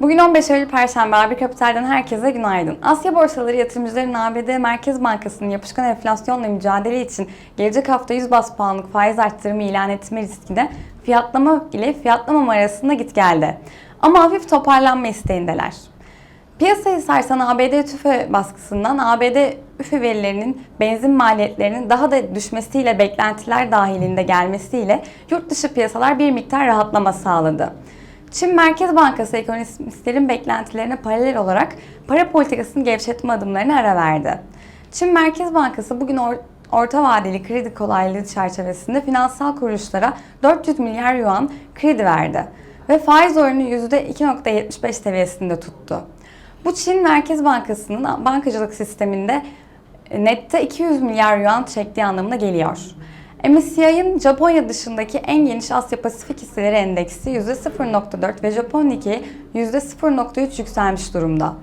Bugün 15 Eylül Perşembe A1 Kapital'den herkese günaydın. Asya borsaları yatırımcıların ABD Merkez Bankası'nın yapışkan enflasyonla mücadele için gelecek hafta 100 bas puanlık faiz arttırımı ilan etme riskine fiyatlama ile fiyatlamama arasında git geldi. Ama hafif toparlanma isteğindeler. Piyasayı sarsan ABD tüfe baskısından ABD üfe verilerinin benzin maliyetlerinin daha da düşmesiyle beklentiler dahilinde gelmesiyle yurt dışı piyasalar bir miktar rahatlama sağladı. Çin Merkez Bankası ekonomistlerin beklentilerine paralel olarak para politikasını gevşetme adımlarına ara verdi. Çin Merkez Bankası bugün or- orta vadeli kredi kolaylığı çerçevesinde finansal kuruluşlara 400 milyar yuan kredi verdi ve faiz oranı %2.75 seviyesinde tuttu. Bu Çin Merkez Bankası'nın bankacılık sisteminde nette 200 milyar yuan çektiği anlamına geliyor. MSCI'nin Japonya dışındaki en geniş Asya Pasifik hisseleri endeksi %0.4 ve Japon Nikkei %0.3 yükselmiş durumda.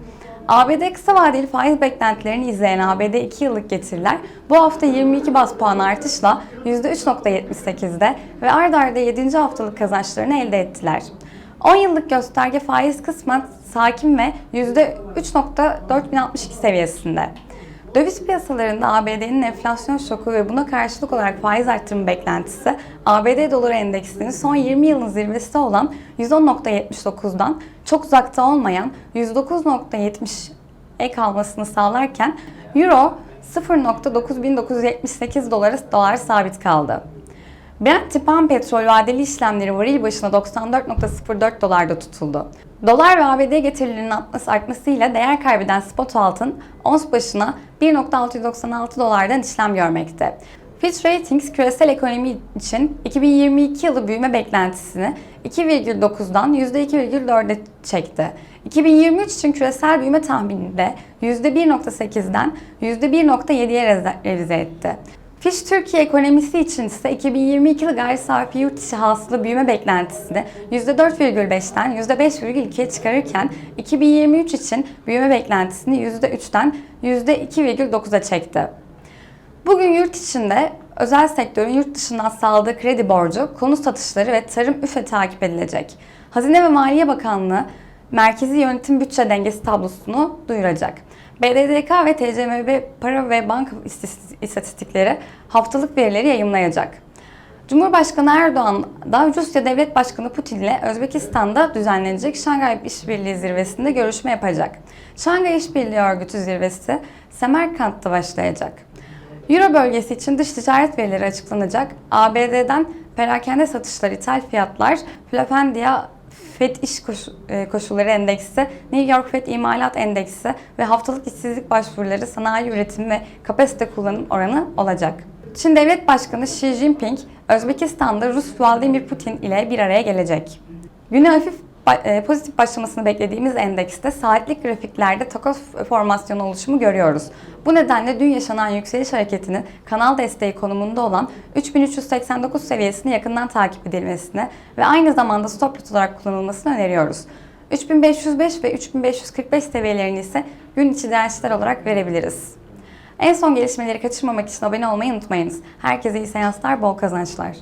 ABD kısa vadeli faiz beklentilerini izleyen ABD 2 yıllık getiriler bu hafta 22 bas puan artışla %3.78'de ve ard arda 7. haftalık kazançlarını elde ettiler. 10 yıllık gösterge faiz kısmen sakin ve %3.4062 seviyesinde. Döviz piyasalarında ABD'nin enflasyon şoku ve buna karşılık olarak faiz artırımı beklentisi ABD doları endeksinin son 20 yılın zirvesi olan 110.79'dan çok uzakta olmayan 109.70'e kalmasını sağlarken Euro 0.9978 dolara dolar sabit kaldı. Brent tipan petrol vadeli işlemleri varil başına 94.04 dolarda tutuldu. Dolar ve ABD getirilerinin artması artmasıyla değer kaybeden spot altın ons başına 1.696 dolardan işlem görmekte. Fitch Ratings küresel ekonomi için 2022 yılı büyüme beklentisini 2,9'dan %2,4'e çekti. 2023 için küresel büyüme tahmininde %1.8'den %1.7'ye revize etti. Fitch Türkiye ekonomisi için ise 2022 yılı gayri safi yurt içi hasıla büyüme beklentisini %4,5'ten %5,2'ye çıkarırken 2023 için büyüme beklentisini %3'ten %2,9'a çekti. Bugün yurt içinde özel sektörün yurt dışından sağladığı kredi borcu, konut satışları ve tarım üfe takip edilecek. Hazine ve Maliye Bakanlığı merkezi yönetim bütçe dengesi tablosunu duyuracak. BDDK ve TCMB para ve banka istatistikleri haftalık verileri yayımlayacak. Cumhurbaşkanı Erdoğan da Rusya Devlet Başkanı Putin ile Özbekistan'da düzenlenecek Şangay İşbirliği Zirvesi'nde görüşme yapacak. Şangay İşbirliği Örgütü Zirvesi Semerkant'ta başlayacak. Euro bölgesi için dış ticaret verileri açıklanacak. ABD'den perakende satışlar, ithal fiyatlar, Flapendia FED iş e, koşulları endeksi, New York FED imalat endeksi ve haftalık işsizlik başvuruları sanayi üretim ve kapasite kullanım oranı olacak. Çin Devlet Başkanı Xi Jinping, Özbekistan'da Rus Vladimir Putin ile bir araya gelecek. Güne hafif pozitif başlamasını beklediğimiz endekste saatlik grafiklerde takoz formasyonu oluşumu görüyoruz. Bu nedenle dün yaşanan yükseliş hareketinin kanal desteği konumunda olan 3389 seviyesini yakından takip edilmesini ve aynı zamanda stop loss olarak kullanılmasını öneriyoruz. 3505 ve 3545 seviyelerini ise gün içi dirençler olarak verebiliriz. En son gelişmeleri kaçırmamak için abone olmayı unutmayınız. Herkese iyi seanslar, bol kazançlar.